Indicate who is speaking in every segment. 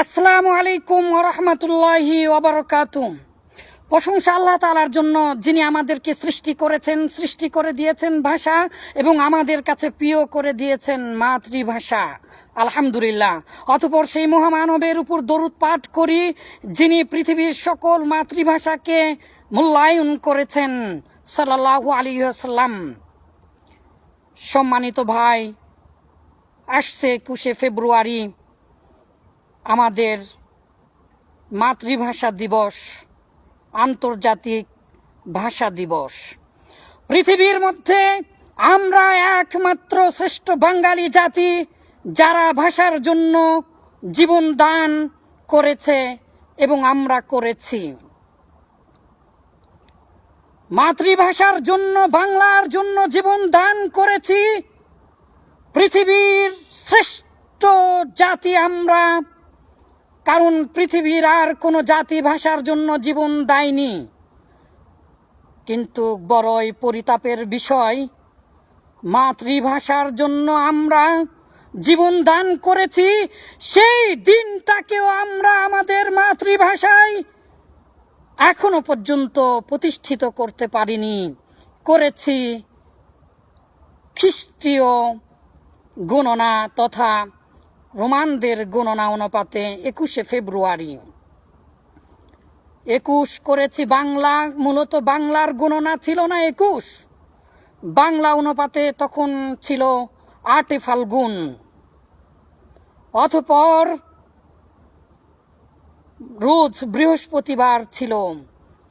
Speaker 1: আসসালামু আলাইকুম রহমতুল্লাহি ওবরকাত প্রশংসা আল্লাহ তালার জন্য যিনি আমাদেরকে সৃষ্টি করেছেন, সৃষ্টি করে দিয়েছেন ভাষা এবং আমাদের কাছে প্রিয় করে দিয়েছেন মাতৃভাষা। আলহামদুলিল্লাহ। অতপর সেই মহামানবের উপর দরুদ পাঠ করি, যিনি পৃথিবীর সকল মাতৃভাষাকে মূল্যায়ন করেছেন সাল্লাহ আলী সাল্লাম সম্মানিত ভাই, আসছে একুশে ফেব্রুয়ারি আমাদের মাতৃভাষা দিবস, আন্তর্জাতিক ভাষা দিবস। পৃথিবীর মধ্যে আমরা একমাত্র শ্রেষ্ঠ বাঙালি জাতি যারা ভাষার জন্য জীবন দান করেছে এবং আমরা করেছি। মাতৃভাষার জন্য, বাংলার জন্য জীবন দান করেছি। পৃথিবীর শ্রেষ্ঠ জাতি আমরা কারণ পৃথিবীর আর কোনো জাতি ভাষার জন্য জীবন দেয়নি। কিন্তু বড়ই পরিতাপের বিষয়, মাতৃভাষার জন্য আমরা জীবন দান করেছি, সেই দিনটাকেও আমরা আমাদের মাতৃভাষায় এখনও পর্যন্ত প্রতিষ্ঠিত করতে পারিনি। করেছি খ্রিস্টীয় গণনা তথা রোমানদের গণনা অনুপাতে একুশে ফেব্রুয়ারি। একুশ করেছি বাংলা, মূলত বাংলার গণনা ছিল না একুশ। বাংলা অনুপাতে তখন ছিল আটে ফাল্গুন। অথপর রোজ বৃহস্পতিবার ছিল,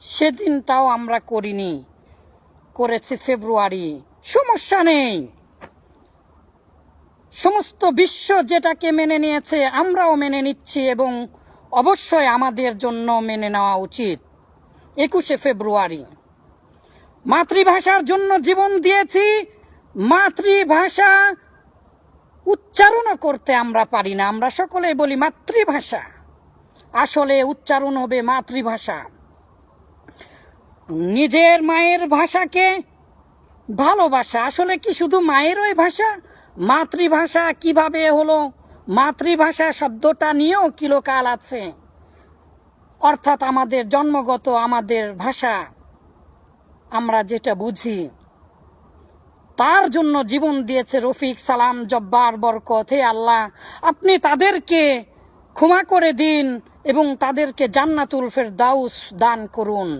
Speaker 1: সেদিনটাও আমরা করিনি, করেছি ফেব্রুয়ারি। সমস্যা নেই। সমস্ত বিশ্ব যেটাকে মেনে নিয়েছে, আমরাও মেনে নিচ্ছি এবং অবশ্যই আমাদের জন্য মেনে নেওয়া উচিত। একুশে ফেব্রুয়ারি। মাতৃভাষার জন্য জীবন দিয়েছি। মাতৃভাষা উচ্চারণও করতে আমরা পারি না। আমরা সকলে বলি মাতৃভাষা। আসলে উচ্চারণ হবে মাতৃভাষা। নিজের মায়ের ভাষাকে ভালোবাসা। আসলে কি শুধু মায়েরই ভাষা? মাতৃভাষা কীভাবে হলো? মাতৃভাষা শব্দটা নিয়েও কিলোকাল আছে? অর্থাৎ আমাদের জন্মগত আমাদের ভাষা, আমরা যেটা বুঝি, তার জন্য জীবন দিয়েছে রফিক, সালাম, জব্বার, বরকত, হে আল্লাহ, আপনি তাদেরকে ক্ষমা করে দিন এবং তাদেরকে জান্নাতুল ফের দাউস দান করুন।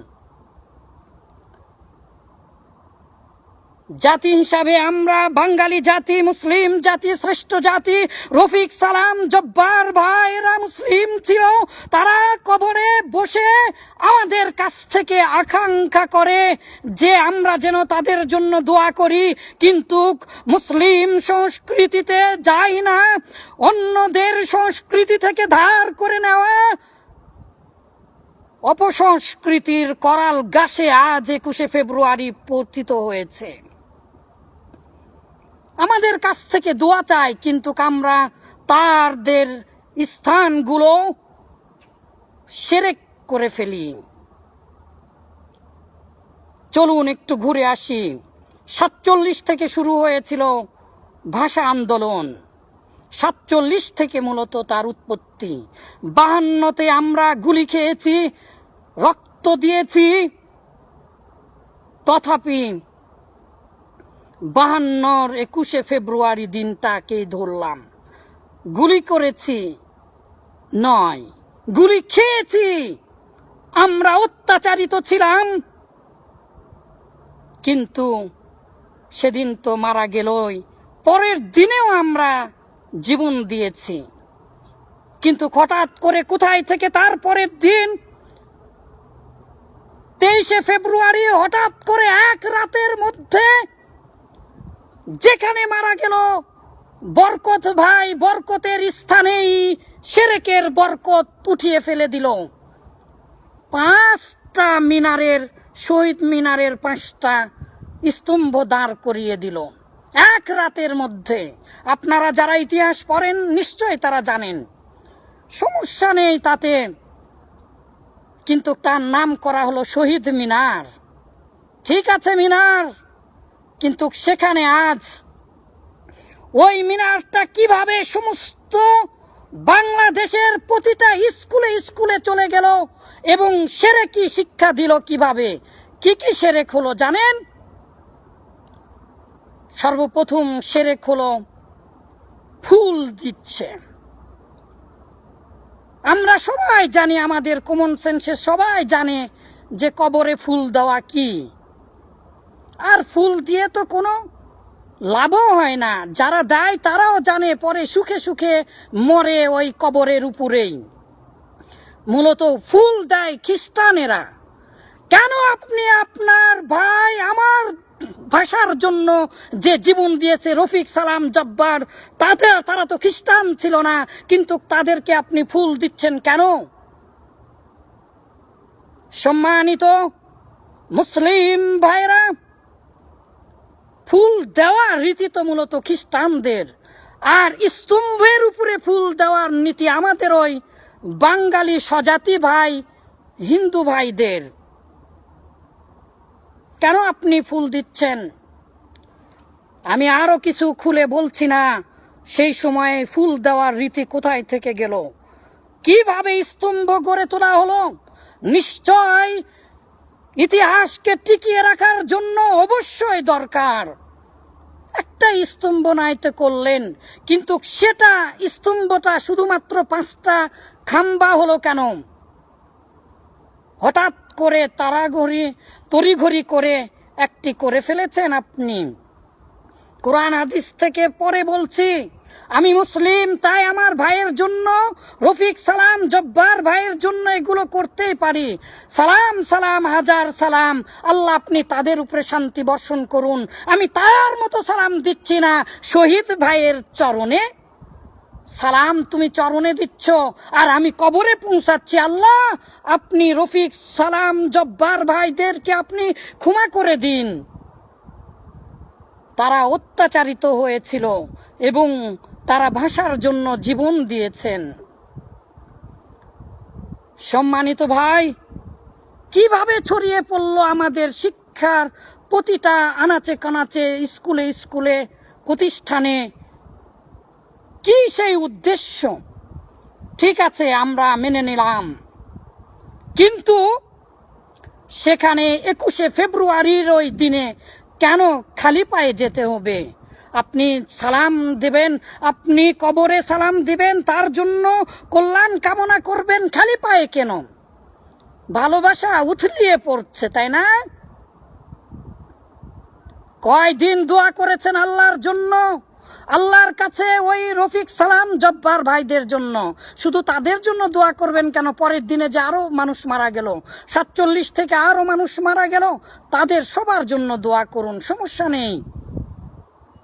Speaker 1: জাতি হিসাবে আমরা বাঙালি জাতি, মুসলিম জাতি, শ্রেষ্ঠ জাতি, রফিক সালাম, জব্বার ভাইরা মুসলিম ছিল। তারা কবরে বসে আমাদের কাছ থেকে আকাঙ্ক্ষা করে যে আমরা যেন তাদের জন্য দোয়া করি। কিন্তু মুসলিম সংস্কৃতিতে যাই না। অন্যদের সংস্কৃতি থেকে ধার করে নেওয়া অপসংস্কৃতির করাল গাছে আজ একুশে ফেব্রুয়ারি পতিত হয়েছে। আমাদের কাছ থেকে দোয়া চাই, কিন্তু আমরা তারদের স্থানগুলো সেরেক করে ফেলি। চলুন একটু ঘুরে আসি। সাতচল্লিশ থেকে শুরু হয়েছিল ভাষা আন্দোলন। সাতচল্লিশ থেকে মূলত তার উৎপত্তি। বাহান্নতে আমরা গুলি খেয়েছি, রক্ত দিয়েছি, তথাপি বাহান্নর একুশে ফেব্রুয়ারি দিনটাকে ধরলাম। গুলি করেছি। নয়। গুলি খেয়েছি। আমরা অত্যাচারিত ছিলাম। কিন্তু সেদিন তো মারা গেলই। পরের দিনেও আমরা জীবন দিয়েছি। কিন্তু হঠাৎ করে কোথায় থেকে তার পরের দিন তেইশে ফেব্রুয়ারি হঠাৎ করে এক রাতের মধ্যে যেখানে মারা গেল, বরকত ভাই বরকতের স্থানেই সেরেকের বরকত উঠিয়ে ফেলে দিল। পাঁচটা মিনারের, শহীদ মিনারের পাঁচটা স্তম্ভ দাঁড় করিয়ে দিল। এক রাতের মধ্যে। আপনারা যারা ইতিহাস পড়েন নিশ্চয় তারা জানেন। সমস্যা নেই তাতে। কিন্তু তার নাম করা হলো শহীদ মিনার। ঠিক আছে, মিনার। কিন্তু সেখানে আজ ওই মিনারটা কীভাবে সমস্ত বাংলাদেশের প্রতিটা স্কুলে স্কুলে চলে গেল এবং সেরে কি শিক্ষা দিল কীভাবে? কি কি সেরেক হলো জানেন? সর্বপ্রথম সেরেক হলো ফুল দিচ্ছে। আমরা সবাই জানি, আমাদের কমন সেন্সে সবাই জানে যে কবরে ফুল দেওয়া কি। আর ফুল দিয়ে তো কোনো লাভও হয় না। যারা দেয় তারাও জানে, পরে সুখে সুখে মরে ওই কবরের উপরেই। মূলত ফুল দেয় খ্রিস্টানেরা। কেন আপনি আপনার ভাই আমার ভাষার জন্য যে জীবন দিয়েছে, রফিক সালাম জব্বার তাদের তারা তো খ্রিস্টান ছিল না, কিন্তু তাদেরকে আপনি ফুল দিচ্ছেন কেন? সম্মানিত মুসলিম ভাইরা ফুল দেওয়ার রীতি তো মূলত খ্রিস্টানদের। আর স্তম্ভের উপরে ফুল দেওয়ার নীতি আমাদের ওই বাঙালি স্বজাতি ভাই, হিন্দু ভাইদের। কেন আপনি ফুল দিচ্ছেন? আমি আরও কিছু খুলে বলছি না, সেই সময়ে ফুল দেওয়ার রীতি কোথায় থেকে গেল? কীভাবে স্তম্ভ গড়ে তোলা হলো? নিশ্চয় ইতিহাসকে টিকিয়ে রাখার জন্য অবশ্যই দরকার। একটা স্তম্ভ নাইতে করলেন, কিন্তু সেটা স্তম্ভটা শুধুমাত্র পাঁচটা খাম্বা হলো কেন? হঠাৎ করে তাড়াঘড়ি তড়িঘড়ি করে একটি করে ফেলেছেন আপনি। কোরআন হাদিস থেকে পরে বলছি আমি মুসলিম, তাই আমার ভাইয়ের জন্য রফিক সালাম, জব্বার ভাইয়ের জন্য এগুলো করতেই পারি। সালাম সালাম, হাজার সালাম। আল্লাহ আপনি তাদের উপরে শান্তি বর্ষণ করুন। আমি তার মতো সালাম দিচ্ছি না। শহীদ ভাইয়ের চরণে সালাম তুমি চরণে দিচ্ছ, আর আমি কবরে পৌঁছাচ্ছি। আল্লাহ, আপনি রফিক, সালাম, জব্বার ভাইদেরকে আপনি ক্ষমা করে দিন। তারা অত্যাচারিত হয়েছিল এবং তারা ভাষার জন্য জীবন দিয়েছেন। সম্মানিত ভাই, কীভাবে ছড়িয়ে পড়ল আমাদের শিক্ষার প্রতিটা আনাচে কানাচে স্কুলে স্কুলে প্রতিষ্ঠানে? কি সেই উদ্দেশ্য? ঠিক আছে, আমরা মেনে নিলাম। কিন্তু সেখানে একুশে ফেব্রুয়ারির ওই দিনে কেন খালি পায়ে যেতে হবে? আপনি সালাম দেবেন, আপনি কবরে সালাম দিবেন, তার জন্য কল্যাণ কামনা করবেন, খালি পায়ে কেন? ভালোবাসা উথলিয়ে পড়ছে, তাই না? কয় দিন দোয়া করেছেন আল্লাহর জন্য? আল্লাহর কাছে ওই রফিক সালাম জব্বার ভাইদের জন্য। শুধু তাদের জন্য দোয়া করবেন কেন? পরের দিনে যে আরও মানুষ মারা গেল, সাতচল্লিশ থেকে আরও মানুষ মারা গেল, তাদের সবার জন্য দোয়া করুন, সমস্যা নেই।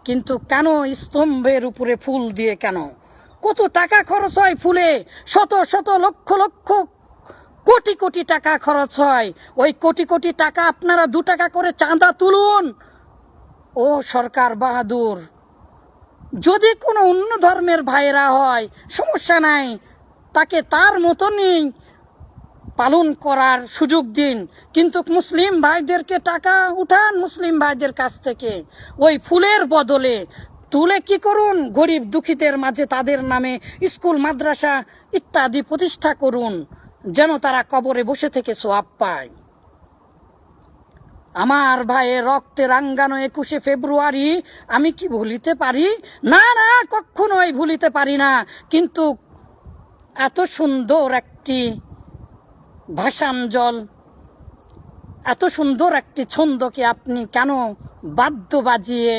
Speaker 1: কিন্তু কেন স্তম্ভের উপরে ফুল দিয়ে কেন? কত টাকা খরচ হয় ফুলে, শত শত লক্ষ লক্ষ কোটি কোটি টাকা খরচ হয়। ওই কোটি কোটি টাকা আপনারা দু টাকা করে চাঁদা তুলুন। ও সরকার বাহাদুর যদি কোনো অন্য ধর্মের ভাইয়েরা হয়, সমস্যা নাই। তাকে তার মতনই পালন করার সুযোগ দিন। কিন্তু মুসলিম ভাইদেরকে টাকা উঠান মুসলিম ভাইদের কাছ থেকে। ওই ফুলের বদলে তুলে কি করুন? গরিব দুঃখীদের মাঝে তাদের নামে স্কুল, মাদ্রাসা ইত্যাদি প্রতিষ্ঠা করুন, যেন তারা কবরে বসে থেকে সোয়াব পায়। আমার ভাইয়ের রক্তে রাঙ্গানো একুশে ফেব্রুয়ারি, আমি কি ভুলিতে পারি? না না, কখনোই ভুলিতে পারি না। কিন্তু এত সুন্দর একটি ভাষাঞ্জল এত সুন্দর একটি ছন্দকে আপনি কেন বাদ্য বাজিয়ে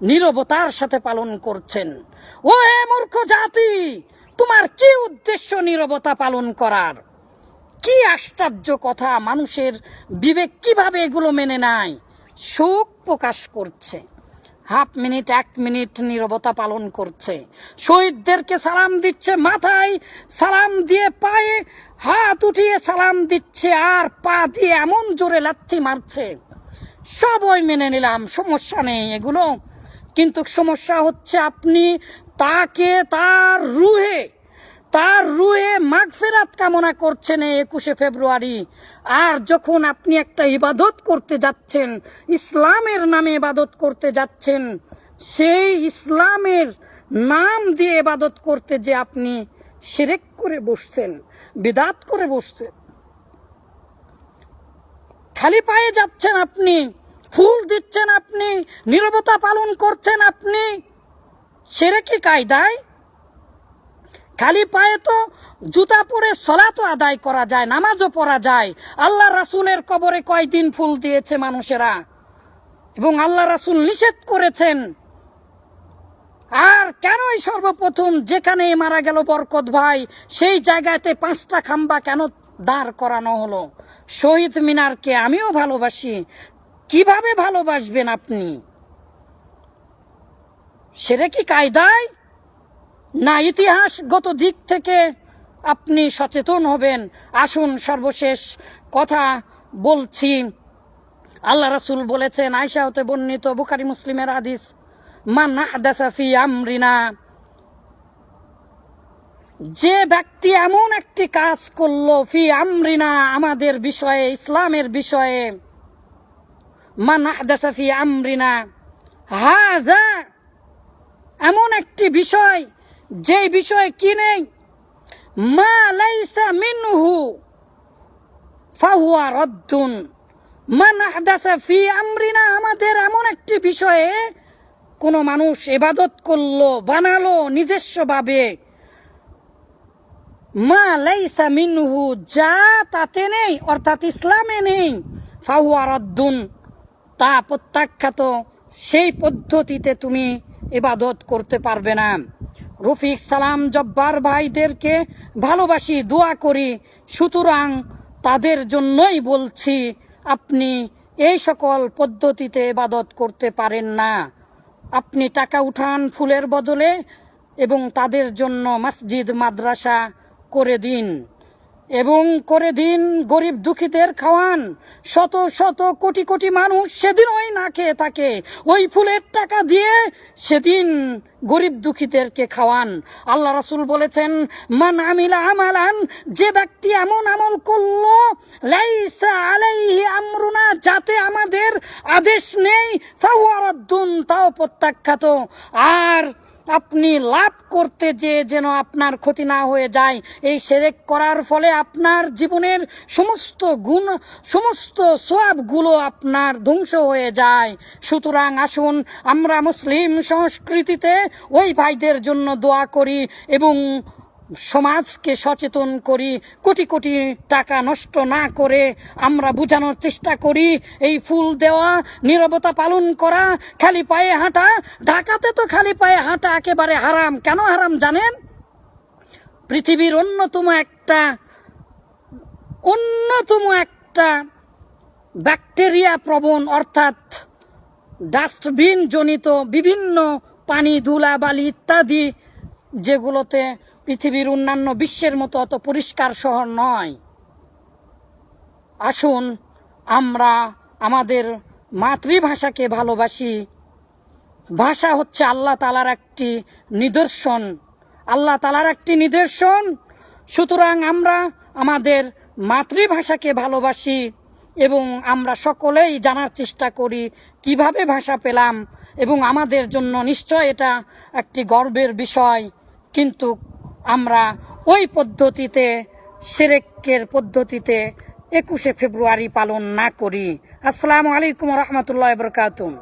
Speaker 1: নীরবতার সাথে পালন করছেন? ও হে মূর্খ জাতি, তোমার কি উদ্দেশ্য নীরবতা পালন করার? কি আশ্চর্য কথা, মানুষের বিবেক কীভাবে এগুলো মেনে নেয়? শোক প্রকাশ করছে, হাফ মিনিট, এক মিনিট নীরবতা পালন করছে। শহীদদেরকে সালাম দিচ্ছে মাথায়, সালাম দিয়ে পায়ে হাত উঠিয়ে সালাম দিচ্ছে, আর পা দিয়ে এমন জোরে লাথি মারছে। সবই মেনে নিলাম, সমস্যা নেই এগুলো। কিন্তু সমস্যা হচ্ছে আপনি তাকে তার রুহে তার রুহে মাগফেরাত কামনা করছেন একুশে ফেব্রুয়ারি। আর যখন আপনি একটা ইবাদত করতে যাচ্ছেন, ইসলামের নামে ইবাদত করতে যাচ্ছেন, সেই ইসলামের নাম দিয়ে ইবাদত করতে যে আপনি সেরেক করে বসছেন, বিদাত করে বসছেন, খালি পায়ে যাচ্ছেন আপনি, ফুল দিচ্ছেন আপনি, নীরবতা পালন করছেন আপনি সেরে কি কায়দায়? খালি পায়ে তো জুতা পরে সলাতো আদায় করা যায়, নামাজও পড়া যায়। আল্লাহ রাসুলের কবরে কয়দিন ফুল দিয়েছে মানুষেরা? এবং আল্লাহ রাসুল নিষেধ করেছেন। আর কেনই সর্বপ্রথম যেখানে মারা গেল বরকত ভাই, সেই জায়গাতে পাঁচটা খাম্বা কেন দাঁড় করানো হলো? শহীদ মিনারকে আমিও ভালোবাসি। কীভাবে ভালোবাসবেন আপনি? সেটা কি কায়দায়? না ইতিহাসগত দিক থেকে আপনি সচেতন হবেন। আসুন সর্বশেষ কথা বলছি। আল্লাহ রাসুল বলেছেন আয়সা হতে বর্ণিত বুখারি মুসলিমের আদিস মান আমরিনা। যে ব্যক্তি এমন একটি কাজ করল ফি আমরিনা, আমাদের বিষয়ে, ইসলামের বিষয়ে, মান ফি আমরিনা। হাযা, এমন একটি বিষয় যে বিষয় কি নেই? মা লাইসা মিনহু ফাহুয়া রদ্দুন। মান আহদাসা ফি আমরিনা, আমাদের এমন একটি বিষয়ে কোনো মানুষ এবাদত করল, বানালো নিজস্বভাবে। মা লাইসা মিনহু, যা তাতে নেই, অর্থাৎ ইসলামে নেই, ফাহুয়া রদ্দুন। তা প্রত্যাখ্যাত, সেই পদ্ধতিতে তুমি এবাদত করতে পারবে না। রফিক সালাম জব্বার ভাইদেরকে ভালোবাসি, দোয়া করি। সুতরাং তাদের জন্যই বলছি, আপনি এই সকল পদ্ধতিতে ইবাদত করতে পারেন না। আপনি টাকা উঠান ফুলের বদলে এবং তাদের জন্য মসজিদ, মাদ্রাসা করে দিন। এবং করে দিন গরিব দুঃখীদের খাওয়ান। শত শত কোটি কোটি মানুষ সেদিন ওই না খেয়ে থাকে। ওই ফুলের টাকা দিয়ে সেদিন গরিব দুঃখীদেরকে খাওয়ান। আল্লাহ রাসুল বলেছেন, মান আমিলা আমালান, যে ব্যক্তি এমন আমল করল, লাইসা আলাইহি আমরুনা, যাতে আমাদের আদেশ নেই তাও প্রত্যাখ্যাত। আর আপনি লাভ করতে যে যেন আপনার ক্ষতি না হয়ে যায়, এই সেরেক করার ফলে আপনার জীবনের সমস্ত গুণ, সমস্ত সোয়াবগুলো আপনার ধ্বংস হয়ে যায়। সুতরাং আসুন, আমরা মুসলিম সংস্কৃতিতে ওই ভাইদের জন্য দোয়া করি এবং সমাজকে সচেতন করি, কোটি কোটি টাকা নষ্ট না করে আমরা বোঝানোর চেষ্টা করি, এই ফুল দেওয়া, নীরবতা পালন করা, খালি পায়ে হাঁটা, ঢাকাতে তো খালি পায়ে হাঁটা একেবারে হারাম। কেন হারাম জানেন? পৃথিবীর অন্যতম একটা অন্যতম একটা ব্যাকটেরিয়া প্রবণ, অর্থাৎ ডাস্টবিন জনিত বিভিন্ন পানি, ধুলা, বালি ইত্যাদি যেগুলোতে পৃথিবীর অন্যান্য বিশ্বের মতো অত পরিষ্কার শহর নয়। আসুন, আমরা আমাদের মাতৃভাষাকে ভালোবাসি। ভাষা হচ্ছে আল্লাহ তালার একটি নিদর্শন। আল্লাহ তালার একটি নিদর্শন। সুতরাং আমরা আমাদের মাতৃভাষাকে ভালোবাসি এবং আমরা সকলেই জানার চেষ্টা করি, কীভাবে ভাষা পেলাম এবং আমাদের জন্য নিশ্চয় এটা একটি গর্বের বিষয়। কিন্তু আমরা ওই পদ্ধতিতে সেরেকের পদ্ধতিতে একুশে ফেব্রুয়ারি পালন না করি। আসসালামু আলাইকুম রহমতুল্লাহ বরকাতুম